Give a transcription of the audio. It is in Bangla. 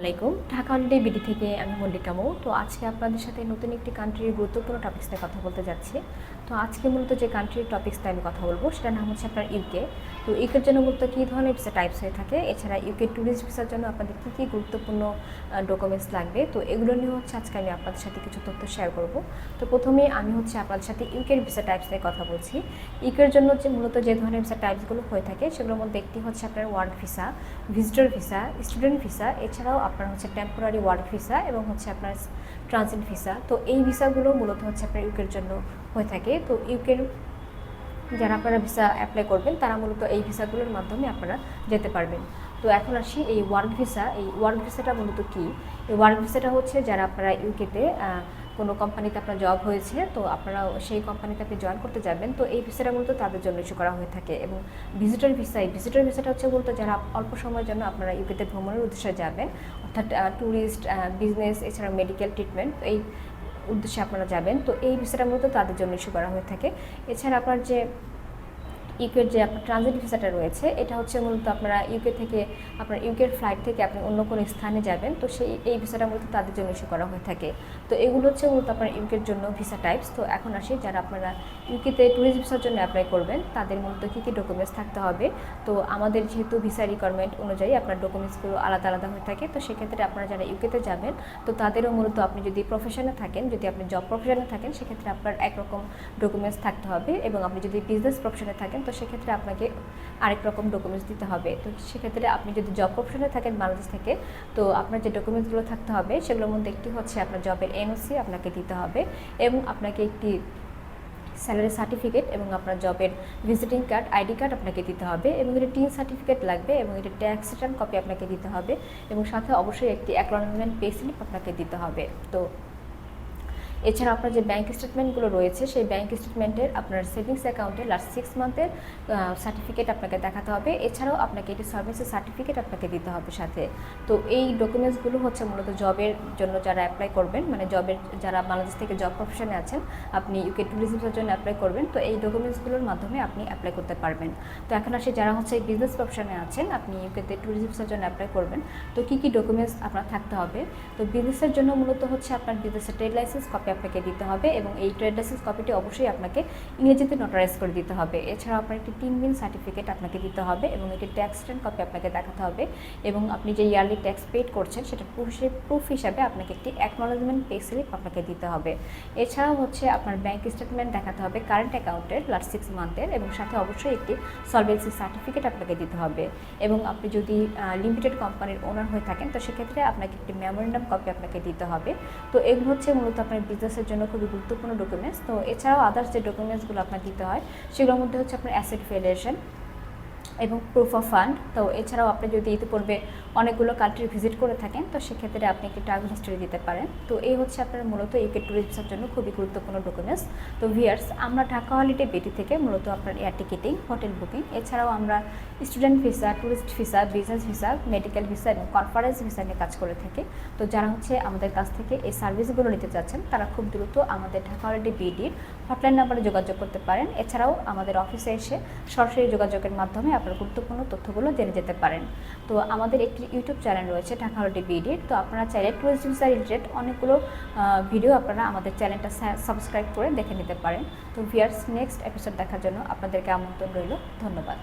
আলাইকুম। ঢাকা হলিডে বিডি থেকে আমি মল্লিকা মৌ। তো আজকে আপনাদের সাথে নতুন একটি কান্ট্রির গুরুত্বপূর্ণ টপিক্স নিয়ে কথা বলতে যাচ্ছি। তো আজকে মূলত যে কান্ট্রির টপিক্স নিয়ে আমি কথা বলব, সেটার নাম হচ্ছে আপনার ইউকে তো ইউকের জন্য মূলত কী ধরনের ভিসা টাইপস হয়ে থাকে? এছাড়া ইউকে ট্যুরিস্ট ভিসার জন্য আপনাদের কী কী গুরুত্বপূর্ণ ডকুমেন্টস লাগবে? তো এগুলো নিয়ে হচ্ছে আজকে আমি আপনাদের সাথে কিছু তথ্য শেয়ার করব। তো প্রথমে আমি হচ্ছে আপনাদের সাথে ইউকের ভিসা টাইপস নিয়ে কথা বলছি। ইউকের জন্য যে মূলত যে ধরনের ভিসা টাইপসগুলো হয়ে থাকে, সেগুলোর মধ্যে একটি হচ্ছে আপনার work visa visitor visa student visa এছাড়াও আপনার হচ্ছে টেম্পোরারি ওয়ার্ক ভিসা এবং হচ্ছে আপনার ট্রানজিট ভিসা তো এই ভিসাগুলো মূলত হচ্ছে আপনার ইউকের জন্য হয়ে থাকে। তো ইউকের যারা আপনারা ভিসা অ্যাপ্লাই করবেন, তারা মূলত এই ভিসাগুলোর মাধ্যমে আপনারা যেতে পারবেন। তো এখন আসি এই ওয়ার্ক ভিসা এই ওয়ার্ক ভিসাটা মূলত কী? এই ওয়ার্ক ভিসাটা হচ্ছে যারা আপনারা ইউকেতে কোনো কোম্পানিতে আপনার জব হয়েছে, তো আপনারা সেই কোম্পানিতে আপনি জয়েন করতে যাবেন। তো এই ভিসাটা মূলত তাদের জন্য ইস্যু করা হয়ে থাকে এবং ভিজিটর ভিসা এই ভিজিটর ভিসাটা হচ্ছে মূলত যারা অল্প সময়ের জন্য আপনারা ইউকেতে ভ্রমণের উদ্দেশ্যে যাবেন, অর্থাৎ ট্যুরিস্ট বিজনেস এছাড়া মেডিকেল ট্রিটমেন্ট এই উদ্দেশ্যে আপনারা যাবেন। তো এই ভিসাটা মূলত তাদের জন্য ইস্যু করা হয়ে থাকে। এছাড়া আপনার যে ইউকের যে আপনার ট্রানজিট ভিসাটা রয়েছে, এটা হচ্ছে মূলত আপনারা ইউকে থেকে, আপনার ইউকের ফ্লাইট থেকে আপনি অন্য কোনো স্থানে যাবেন, তো সেই, এই ভিসাটা মূলত তাদের জন্য ইস্যু করা হয়ে থাকে। তো এগুলো হচ্ছে মূলত আপনার ইউকের জন্য ভিসা টাইপস তো এখন আসি যারা আপনারা ইউকেতে ট্যুরিস্ট ভিসার জন্য অ্যাপ্লাই করবেন, তাদের মূলত কী কী ডকুমেন্টস থাকতে হবে, তো আমাদের যেহেতু ভিসা রিকোয়ারমেন্ট অনুযায়ী আপনার ডকুমেন্টসগুলো আলাদা আলাদা হয়ে থাকে, তো সেক্ষেত্রে আপনারা যারা ইউকেতে যাবেন, তো তাদেরও মূলত আপনি যদি প্রফেশনে থাকেন, যদি আপনি জব প্রফেশনে থাকেন, সেক্ষেত্রে আপনার একরকম ডকুমেন্টস থাকতে হবে এবং আপনি যদি বিজনেস প্রফেশনে থাকেন, তো সেক্ষেত্রে আপনাকে আরেক রকম ডকুমেন্টস দিতে হবে। তো সেক্ষেত্রে আপনি যদি জব প্রফেশনে থাকেন বাংলাদেশ থেকে, তো আপনার যে ডকুমেন্টসগুলো থাকতে হবে, সেগুলোর মধ্যে একটি হচ্ছে আপনার জবের এনওসি আপনাকে দিতে হবে এবং আপনাকে একটি স্যালারি সার্টিফিকেট এবং আপনার জবের ভিজিটিং কার্ড আইডি কার্ড আপনাকে দিতে হবে এবং এটা টিন সার্টিফিকেট লাগবে এবং এটা ট্যাক্স রিটার্ন কপি আপনাকে দিতে হবে এবং সাথে অবশ্যই একটি অ্যাকনলেজমেন্ট পে স্লিপ আপনাকে দিতে হবে। তো এছাড়া আপনার যে ব্যাঙ্ক স্টেটমেন্টগুলো রয়েছে, সেই ব্যাঙ্ক স্টেটমেন্টের আপনার সেভিংস অ্যাকাউন্টে লাস্ট সিক্স মান্থের সার্টিফিকেট আপনাকে দেখাতে হবে। এছাড়াও আপনাকে এটি সার্ভিসের সার্টিফিকেট আপনাকে দিতে হবে সাথে। তো এই ডকুমেন্টসগুলো হচ্ছে মূলত জবের জন্য যারা অ্যাপ্লাই করবেন মানে জবের যারা বাংলাদেশ থেকে জব প্রফেশনে আছেন, আপনি ইউকে ট্যুরিজমের জন্য অ্যাপ্লাই করবেন। তো এই ডকুমেন্টসগুলোর মাধ্যমে আপনি অ্যাপ্লাই করতে পারবেন। তো এখন আসে যারা হচ্ছে বিজনেস প্রফেশনে আছেন, আপনি ইউকেতে ট্যুরিজমের জন্য অ্যাপ্লাই করবেন। তো কী কী ডকুমেন্টস আপনার থাকতে হবে? তো বিজনেসের জন্য মূলত হচ্ছে আপনার বিজনেসের ট্রেড লাইসেন্স কপি আপনাকে দিতে হবে এবং এই ট্রেড লাইসেন্স কপিটি অবশ্যই আপনাকে ইংরেজিতে নোটারাইজ করে দিতে হবে। এছাড়াও আপনার একটি তিন দিন সার্টিফিকেট আপনাকে দিতে হবে এবং একটি ট্যাক্স রিটার্ন কপি আপনাকে দেখাতে হবে এবং আপনি যে ইয়ারলি ট্যাক্স পেড করছেন সেটা প্রুফ হিসাবে আপনাকে একটি অ্যাকনোলজমেন্ট পে স্লিপ আপনাকে দিতে হবে। এছাড়াও হচ্ছে আপনার ব্যাঙ্ক স্টেটমেন্ট দেখাতে হবে কারেন্ট অ্যাকাউন্টের লাস্ট সিক্স মান্থের এবং সাথে অবশ্যই একটি সলভেন্সি সার্টিফিকেট আপনাকে দিতে হবে এবং আপনি যদি লিমিটেড কোম্পানির ওনার হয়ে থাকেন, তো সেক্ষেত্রে আপনাকে একটি মেমোরেন্ডাম কপি আপনাকে দিতে হবে। তো এগুলো হচ্ছে মূলত আপনার বিজনেসের জন্য খুবই গুরুত্বপূর্ণ ডকুমেন্টস তো এছাড়াও আদার্স যে ডকুমেন্টসগুলো আপনার দিতে হয়, সেগুলোর মধ্যে হচ্ছে আপনার অ্যাসেট ফেডারেশন এবং প্রুফ অফ ফান্ড তো এছাড়াও আপনি যদি ইতিপূর্বে অনেকগুলো কান্ট্রি ভিজিট করে থাকেন, তো সেক্ষেত্রে আপনি একটি ট্রাভেল হিস্ট্রি দিতে পারেন। তো এই হচ্ছে আপনার মূলত ইউকে ট্যুরিস্টের জন্য খুবই গুরুত্বপূর্ণ ডকুমেন্টস তো ভিয়ার্স আমরা ঢাকা হলিডে বেটি থেকে মূলত আপনার এয়ার টিকিটিং হোটেল বুকিং এছাড়াও আমরা student visa tourist visa business visa medical visa এবং কনফারেন্স ভিসা নিয়ে কাজ করে থাকি। তো যারা হচ্ছে আমাদের কাছ থেকে এই সার্ভিসগুলো নিতে চাচ্ছেন তারা খুব দ্রুত আমাদের ঢাকা হলিডে বিডির হটলাইন নাম্বারে যোগাযোগ করতে পারেন। এছাড়াও আমাদের অফিসে এসে সরাসরি যোগাযোগের মাধ্যমে আপনার গুরুত্বপূর্ণ তথ্যগুলো জেনে যেতে পারেন। তো আমাদের একটি ইউটিউব চ্যানেল রয়েছে ঢাকা হলিডে বিডির তো আপনারা চাইলে টুরিস্ট ভিসা রিলেটেড অনেকগুলো ভিডিও আপনারা আমাদের চ্যানেলটা সাবস্ক্রাইব করে দেখে নিতে পারেন। তো ভিয়ার্স নেক্সট এপিসোড দেখার জন্য আপনাদেরকে আমন্ত্রণ রইল। ধন্যবাদ।